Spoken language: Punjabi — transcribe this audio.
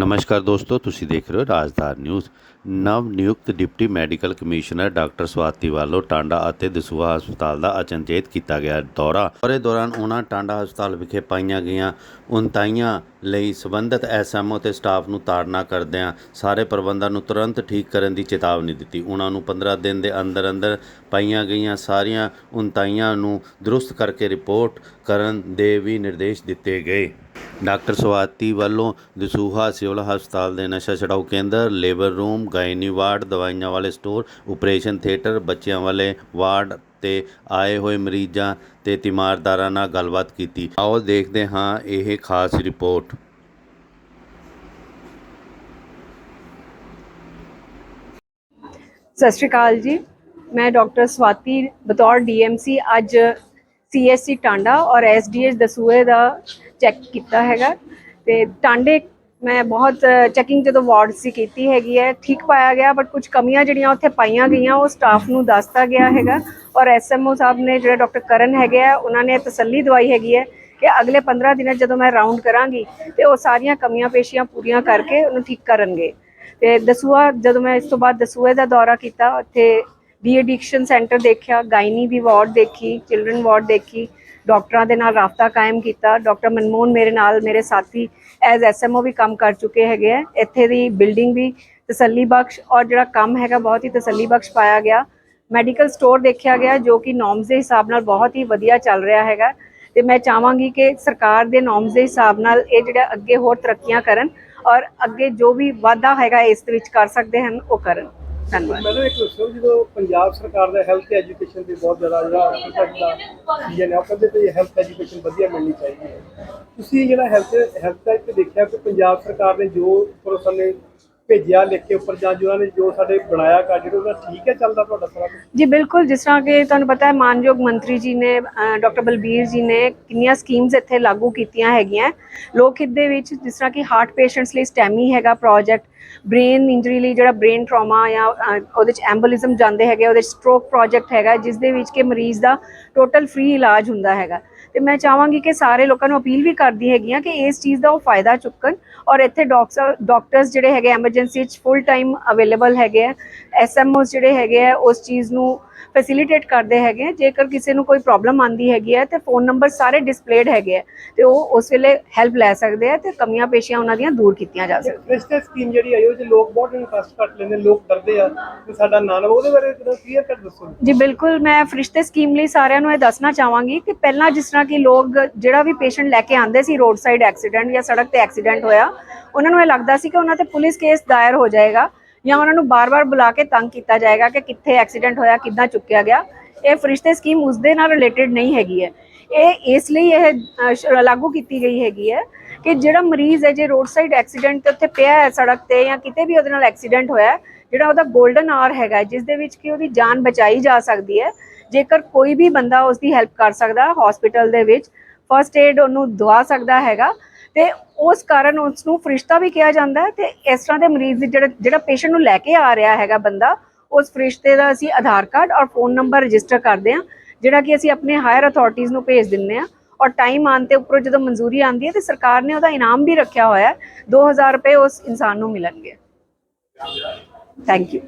ਨਮਸਕਾਰ ਦੋਸਤੋ, ਤੁਸੀਂ ਦੇਖ ਰਹੇ ਹੋ ਰਾਜਧਾਰ ਨਿਊਜ਼। ਨਵ ਨਿਯੁਕਤ deputy medical commissioner doctor Swati ਵੱਲੋਂ ਟਾਂਡਾ ਅਤੇ ਦਸੂਹਾ ਹਸਪਤਾਲ ਦਾ ਅਚਨਚੇਤ ਕੀਤਾ ਗਿਆ ਦੌਰਾ। ਦੌਰੇ ਦੌਰਾਨ ਉਹਨਾਂ ਟਾਂਡਾ ਹਸਪਤਾਲ ਵਿਖੇ ਪਾਈਆਂ ਗਈਆਂ ਉਨਤਾਈਆਂ ਲਈ ਸੰਬੰਧਿਤ ਐਸਐਮਓ ਤੇ ਸਟਾਫ ਨੂੰ ਤਾੜਨਾ ਕਰਦਿਆਂ ਸਾਰੇ ਪ੍ਰਬੰਧਾਂ ਨੂੰ ਤੁਰੰਤ ਠੀਕ ਕਰਨ ਦੀ ਚੇਤਾਵਨੀ ਦਿੱਤੀ। ਉਹਨਾਂ ਨੂੰ 15 ਦਿਨ ਦੇ ਅੰਦਰ ਅੰਦਰ ਪਾਈਆਂ ਗਈਆਂ ਸਾਰੀਆਂ ਉਨਤਾਈਆਂ ਨੂੰ ਦਰੁਸਤ ਕਰਕੇ ਰਿਪੋਰਟ ਕਰਨ ਦੇ ਵੀ ਨਿਰਦੇਸ਼ ਦਿੱਤੇ ਗਏ। ਡਾਕਟਰ ਸਵਾਤੀ ਵੱਲੋਂ ਦਸੂਹਾ ਸਿਵਲ ਹਸਪਤਾਲ ਦੇ ਨਸ਼ਾ ਛਡਾਊ ਕੇਂਦਰ, ਲੇਬਰ ਰੂਮ, ਗਾਇਨੀ ਵਾਰਡ, ਦਵਾਈਆਂ ਵਾਲੇ ਸਟੋਰ ਆਪਰੇਸ਼ਨ ਥੀਏਟਰ, ਬੱਚਿਆਂ ਵਾਲੇ ਵਾਰਡ ਤੇ ਆਏ ਹੋਏ ਮਰੀਜ਼ਾਂ ਤੇ ਤਿਮਾਰਦਾਰਾਂ ਨਾਲ ਗੱਲਬਾਤ ਕੀਤੀ। ਆਓ ਦੇਖਦੇ ਹਾਂ ਇਹ ਖਾਸ ਰਿਪੋਰਟ। ਸਤਿ ਸ਼੍ਰੀ ਅਕਾਲ ਜੀ। ਮੈਂ ਡਾਕਟਰ ਸਵਾਤੀ, ਬਤੌਰ ਡੀਐਮਸੀ ਅੱਜ ਸੀਐਸਸੀ ਟਾਂਡਾ ਔਰ ਐਸਡੀਐਚ ਦਸੂਏ ਦਾ ਚੈੱਕ ਕੀਤਾ ਹੈਗਾ। ਤੇ ਟਾਂਡੇ ਮੈਂ ਬਹੁਤ ਚੈਕਿੰਗ ਜਦੋਂ ਵਾਰਡ ਸੀ ਕੀਤੀ ਹੈਗੀ ਹੈ, ਠੀਕ ਪਾਇਆ ਗਿਆ ਬਟ ਕੁਝ ਕਮੀਆਂ ਜਿਹੜੀਆਂ ਉੱਥੇ ਪਾਈਆਂ ਗਈਆਂ, ਉਹ ਸਟਾਫ ਨੂੰ ਦੱਸਤਾ ਗਿਆ ਹੈਗਾ। ਔਰ ਐਸਐਮਓ ਸਾਹਿਬ ਨੇ ਜਿਹੜਾ ਡਾਕਟਰ ਕਰਨ ਹੈਗੇ ਆ, ਉਹਨਾਂ ਨੇ ਤਸੱਲੀ ਦਵਾਈ ਹੈਗੀ ਹੈ ਕਿ ਅਗਲੇ 15 ਦਿਨਾਂ ਜਦੋਂ ਮੈਂ ਰਾਉਂਡ ਕਰਾਂਗੀ, ਤੇ ਉਹ ਸਾਰੀਆਂ ਕਮੀਆਂ ਪੇਸ਼ੀਆਂ ਪੂਰੀਆਂ ਕਰਕੇ ਉਹਨੂੰ ਠੀਕ ਕਰਨਗੇ। ਤੇ ਦਸੂਆ ਜਦੋਂ ਮੈਂ ਇਸ ਤੋਂ ਬਾਅਦ ਦਸੂਏ ਦਾ ਦੌਰਾ ਕੀਤਾ, ਉੱਥੇ ਡੀ ਐਡਿਕਸ਼ਨ ਸੈਂਟਰ ਦੇਖਿਆ, ਗਾਇਨੀ ਦੀ ਵਾਰਡ ਦੇਖੀ ਚਿਲਡਰਨ ਵਾਰਡ ਦੇਖੀ ਡਾਕਟਰਾਂ ਦੇ ਨਾਲ ਰਾਬਤਾ ਕਾਇਮ ਕੀਤਾ। ਡਾਕਟਰ ਮਨਮੋਹਨ ਮੇਰੇ ਨਾਲ, ਮੇਰੇ ਸਾਥੀ ਐਜ਼ ਐਸਐਮਓ ਵੀ ਕੰਮ ਕਰ ਚੁੱਕੇ ਹੈਗੇ ਆ। ਇੱਥੇ ਦੀ ਬਿਲਡਿੰਗ ਵੀ ਤਸੱਲੀ ਬਖਸ਼ ਔਰ ਜਿਹੜਾ ਕੰਮ ਹੈਗਾ ਬਹੁਤ ਹੀ ਤਸੱਲੀ ਬਖਸ਼ ਪਾਇਆ ਗਿਆ। ਮੈਡੀਕਲ ਸਟੋਰ ਦੇਖਿਆ ਗਿਆ ਜੋ ਕਿ ਨੋਰਮਸ ਦੇ ਹਿਸਾਬ ਨਾਲ ਬਹੁਤ ਹੀ ਵਧੀਆ ਚੱਲ ਰਿਹਾ ਹੈਗਾ। ਤੇ ਮੈਂ ਚਾਹਾਂਗੀ ਕਿ ਸਰਕਾਰ ਦੇ ਨੋਰਮਸ ਦੇ ਹਿਸਾਬ ਨਾਲ ਇਹ ਜਿਹੜਾ ਅੱਗੇ ਹੋਰ ਤਰੱਕੀਆਂ ਕਰਨ ਔਰ ਅੱਗੇ ਜੋ ਵੀ ਵਾਧਾ ਹੈਗਾ ਇਸ ਦੇ ਵਿੱਚ ਕਰ ਸਕਦੇ ਹਨ, ਉਹ ਕਰਨ। ਧੰਨਵਾਦ। ਮੈਨੂੰ ਇੱਕ ਦੱਸੋ ਜਦੋਂ ਪੰਜਾਬ ਸਰਕਾਰ ਦਾ ਹੈਲਥ ਐਜੂਕੇਸ਼ਨ 'ਤੇ ਬਹੁਤ ਜ਼ਿਆਦਾ ਜਿਹੜਾ ਹੁਣ ਦਾ ਸੀਜ਼ਨ ਹੈ, ਉਹ ਕਹਿੰਦੇ ਤੇ ਹੈਲਥ ਐਜੂਕੇਸ਼ਨ ਵਧੀਆ ਮਿਲਣੀ ਚਾਹੀਦੀ ਹੈ। ਤੁਸੀਂ ਜਿਹੜਾ ਹੈਲਥ ਹੈਲਥ ਦਾ ਦੇਖਿਆ ਕਿ ਪੰਜਾਬ ਸਰਕਾਰ ਨੇ ਜੋ ਪ੍ਰੋਸਨ ਨੇ ਭੇਜਿਆ ਲਿਖ ਕੇ ਉੱਪਰ ਜਾਂ ਜੋ ਉਹਨਾਂ ਨੇ ਜੋ ਸਾਡੇ ਬਣਾਇਆ ਕਾਰਡ ਉਹਦਾ ਠੀਕ ਹੈ, ਚੱਲਦਾ ਤੁਹਾਡਾ ਸਾਰਾ ਕੁਛ? ਜੀ, ਬਿਲਕੁਲ, ਜਿਸ ਤਰ੍ਹਾਂ ਕਿ ਤੁਹਾਨੂੰ ਪਤਾ ਹੈ, ਮਾਨਯੋਗ ਮੰਤਰੀ ਜੀ ਨੇ ਡਾਕਟਰ ਬਲਬੀਰ ਜੀ ਨੇ ਕਿੰਨੀਆਂ ਸਕੀਮਸ ਇੱਥੇ ਲਾਗੂ ਕੀਤੀਆਂ ਹੈਗੀਆਂ ਲੋਕ ਹਿੱਤ ਦੇ ਵਿੱਚ ਜਿਸ ਤਰ੍ਹਾਂ ਕਿ ਹਾਰਟ ਪੇਸ਼ੈਂਟਸ ਲਈ ਸਟੈਮੀ ਹੈਗਾ ਪ੍ਰੋਜੈਕਟ ਬ੍ਰੇਨ ਇੰਜਰੀ ਲਈ ਜਿਹੜਾ ਬ੍ਰੇਨ ਟਰਾਮਾ ਜਾਂ ਉਹਦੇ ਚ ਐਂਬੋਲਿਜ਼ਮ ਜਾਂਦੇ ਹੈਗੇ, ਉਹਦੇ ਚ ਸਟ੍ਰੋਕ ਪ੍ਰੋਜੈਕਟ ਹੈਗਾ, ਜਿਸ ਦੇ ਵਿੱਚ ਕਿ ਮਰੀਜ਼ ਦਾ ਟੋਟਲ ਫ੍ਰੀ ਇਲਾਜ ਹੁੰਦਾ ਹੈਗਾ ਤੇ ਮੈਂ ਚਾਹਾਂਗੀ ਕਿ ਸਾਰੇ ਲੋਕਾਂ ਨੂੰ ਅਪੀਲ ਵੀ ਕਰਦੀ ਹੈਗੀ ਆ ਕਿ ਇਸ ਚੀਜ਼ ਦਾ ਉਹ ਫਾਇਦਾ ਚੁੱਕਣ ਔਰ ਇੱਥੇ ਡਾਕਟਰ ਡਾਕਟਰਸ ਜਿਹੜੇ ਹੈਗੇ ਐਮਰਜੈਂਸੀ ਚ ਫੁੱਲ ਟਾਈਮ ਅਵੇਲੇਬਲ ਹੈਗੇ ਆ ਐਸਐਮਓਸ ਜਿਹੜੇ ਹੈਗੇ ਆ, ਉਸ ਚੀਜ਼ ਨੂੰ ਫੈਸਿਲਿਟੇਟ ਕਰਦੇ ਹੈਗੇ ਆ। ਜੇਕਰ ਕਿਸੇ ਨੂੰ ਕੋਈ ਪ੍ਰੋਬਲਮ ਆਂਦੀ ਹੈਗੀ ਹੈ ਤੇ ਫੋਨ ਨੰਬਰ ਸਾਰੇ ਡਿਸਪਲੇਡ ਹੈਗੇ ਆ ਤੇ ਉਹ ਉਸ ਵੇਲੇ ਹੈਲਪ ਲੈ ਸਕਦੇ ਆ ਤੇ ਕਮੀਆਂ ਪੇਸ਼ੀਆਂ ਉਹਨਾਂ ਦੀਆਂ ਦੂਰ ਕੀਤੀਆਂ ਜਾ ਸਕਦੀਆਂ। ਕ੍ਰਿਸਟਲ ਸਕੀਮ ਜਿਹੜੀ ਆਈ ਉਹ ਚ ਲੋਕ ਬਹੁਤ ਇੰਟਰਸਟ ਕੱਟ ਲੈਂਦੇ ਲੋਕ ਡਰਦੇ ਆ ਕਿ ਸਾਡਾ ਨਾਂ ਨਾ ਉਹਦੇ ਬਾਰੇ ਕਿਹੜਾ ਕਲੀਅਰ ਕਰ ਦੱਸੋ। ਜੀ ਬਿਲਕੁਲ। ਮੈਂ ਫਰਿਸ਼ਤੇ ਸਕੀਮ ਲਈ ਸਾਰਿਆਂ ਨੂੰ ਇਹ ਦੱਸਣਾ ਚਾਹਾਂਗੀ ਕਿ ਪਹਿਲਾਂ ਜਿਸ ਤਰ੍ਹਾਂ ਕਿ ਲੋਕ ਜਿਹੜਾ ਵੀ ਪੇਸ਼ੈਂਟ ਲੈ ਕੇ ਆਂਦੇ ਸੀ ਰੋਡ ਸਾਈਡ ਐਕਸੀਡੈਂਟ ਜਾਂ ਸੜਕ ਤੇ ਐਕਸੀਡੈਂਟ ਹੋਇਆ ਉਹਨਾਂ ਨੂੰ ਇਹ ਲੱਗਦਾ ਸੀ ਕਿ ਉਹਨਾਂ ਤੇ ਪੁਲਿਸ ਕੇਸ ਦਾਇਰ ਹੋ ਜਾਏਗਾ। ਜਾਂ ਉਹਨਾਂ ਨੂੰ ਬਾਰ-ਬਾਰ ਬੁਲਾ ਕੇ ਤੰਗ ਕੀਤਾ ਜਾਏਗਾ ਕਿ ਕਿੱਥੇ ਐਕਸੀਡੈਂਟ ਹੋਇਆ ਕਿੱਦਾਂ ਚੁੱਕਿਆ ਗਿਆ। ਇਹ ਫਰਿਸ਼ਤੇ ਸਕੀਮ ਉਸ ਦੇ ਨਾਲ ਰਿਲੇਟਡ ਨਹੀਂ ਹੈਗੀ ਹੈ। ਇਹ ਇਸ ਲਈ ਇਹ ਅ, ਲਾਗੂ ਕੀਤੀ ਗਈ ਹੈਗੀ ਹੈ ਕਿ ਜਿਹੜਾ ਮਰੀਜ਼ ਹੈ ਜੇ ਰੋਡ ਸਾਈਡ ਐਕਸੀਡੈਂਟ ਤੇ ਉੱਥੇ ਪਿਆ ਹੈ ਸੜਕ ਤੇ ਜਾਂ ਕਿਤੇ ਵੀ ਉਹਦੇ ਨਾਲ ਐਕਸੀਡੈਂਟ ਹੋਇਆ ਜਿਹੜਾ ਉਹਦਾ 골ਡਨ ਆਰ ਹੈਗਾ ਜਿਸ ਦੇ ਵਿੱਚ ਕਿ ਉਹਦੀ ਜਾਨ ਬਚਾਈ ਜਾ ਸਕਦੀ ਹੈ ਜੇਕਰ ਕੋਈ ਵੀ ਬੰਦਾ ਉਸ ਦੀ ਹੈਲਪ ਕਰ ਸਕਦਾ ਹਸਪੀਟਲ ਦੇ ਵਿੱਚ ਫਰਸਟ ਏਡ ਉਹਨੂੰ ਦਵਾ ਸਕਦਾ ਹੈਗਾ ਤੇ ਉਸ ਕਾਰਨ ਉਸ ਨੂੰ ਫਰਿਸ਼ਤਾ ਵੀ ਕਿਹਾ ਜਾਂਦਾ ਹੈ ਤੇ ਇਸ ਤਰ੍ਹਾਂ ਦੇ ਮਰੀਜ਼ ਜਿਹੜਾ ਜਿਹੜਾ ਪੇਸ਼ੈਂਟ ਨੂੰ ਲੈ ਕੇ ਆ ਰਿਹਾ ਹੈਗਾ ਬੰਦਾ, ਉਸ ਫਰਿਸ਼ਤੇ ਦਾ ਅਸੀਂ ਆਧਾਰ ਕਾਰਡ ਔਰ ਫੋਨ ਨੰਬਰ ਰਜਿਸਟਰ ਕਰਦੇ ਹਾਂ, ਜਿਹੜਾ ਕਿ ਅਸੀਂ ਆਪਣੇ ਹਾਇਰ ਅਥਾਰਟੀਆਂ ਨੂੰ ਭੇਜ ਦਿੰਨੇ ਆ ਔਰ ਟਾਈਮ ਆਉਣ ਤੇ ਉੱਪਰੋਂ ਜਦੋਂ ਮਨਜ਼ੂਰੀ ਆਉਂਦੀ ਹੈ ਤੇ ਸਰਕਾਰ ਨੇ ਉਹਦਾ ਇਨਾਮ ਵੀ ਰੱਖਿਆ ਹੋਇਆ ਹੈ 2000 ਰੁਪਏ ਉਸ ਇਨਸਾਨ ਨੂੰ ਮਿਲਣਗੇ। Thank you